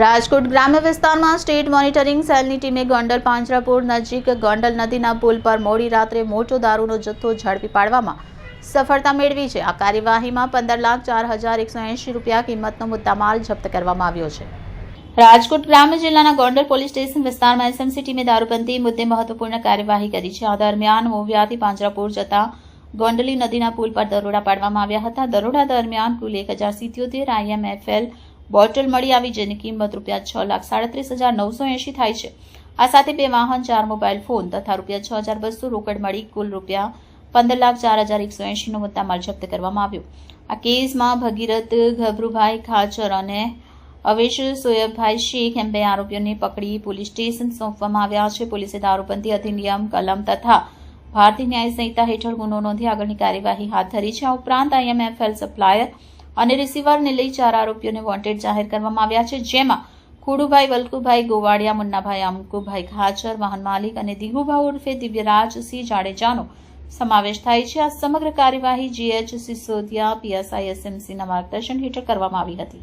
રાજકોટ ગ્રામ્ય વિસ્તારમાં state monitoring સેલની ટીમે ગોંડલ પાંજરાપુર નજીક ગોંડલ નદીના પુલ પર મોડી રાત્રે મોટો દારૂનો જથ્થો ઝડપી પાડવામાં સફળતા મેળવી છે. આ કાર્યવાહીમાં પંદર લાખ ચાર હજાર એકસો એંશી રૂપિયા કિંમતનો મુદ્દામાલ જપ્ત કરવામાં આવ્યો છે. રાજકોટ ગ્રામ્ય જિલ્લાના ગોંડલ પોલીસ સ્ટેશન વિસ્તારમાં એસએમસી ટીમે દારૂબંધી મુદ્દે મહત્વપૂર્ણ કાર્યવાહી કરી છે. આ દરમિયાન મોવિયાથી પાંજરાપુર જતા ગોંડલી નદીના પુલ પર દરોડા પાડવામાં આવ્યા હતા. દરોડા દરમિયાન કુલ એક હજાર સિત્યોતેર આઈએમએફએલ બોટલ મળી આવી જેની કિંમત રૂપિયા છ લાખ સાડત્રીસ હજાર નવસો એંશી થાય છે. આ સાથે બે વાહન, ચાર મોબાઈલ ફોન તથા રૂપિયા છ હજાર બસો રોકડ મળી કુલ રૂપિયા પંદર લાખ ચાર હજાર એકસો એંશીનો મુદ્દામાલ જપ્ત કરવામાં આવ્યો. આ કેસમાં ભગીરથ, ગભરુભાઈ ખાચર અને અવેશ સોયબભાઈ શેખ એમ બે આરોપીઓને પકડી પોલીસ સ્ટેશન સોંપવામાં આવ્યા છે. પોલીસે દારૂબંધી અધિનિયમ, કલમ તથા ભારતીય ન્યાય સંહિતા હેઠળ ગુનો નોંધી આગળની કાર્યવાહી હાથ ધરી છે. આ ઉપરાંત આઈએમએફએલ સપ્લાયર અને રિસીવરને લઈ ચાર આરોપીઓને વોન્ટેડ જાહેર કરવામાં આવ્યા છે, જેમાં ખુડુભાઈ, વલ્કુભાઈ ગોવાડિયા મુન્નાભાઈ, અમકુભાઈ ખાચર, વાહન માલિક અને દિગુભાઈ ઉર્ફે દિવ્યરાજસિંહ જાડેજાનો સમાવેશ થાય છે. આ સમગ્ર કાર્યવાહી જીએચ સિસોદિયા પીએસઆઈ એસએમસીના માર્ગદર્શન હેઠળ કરવામાં આવી હતી.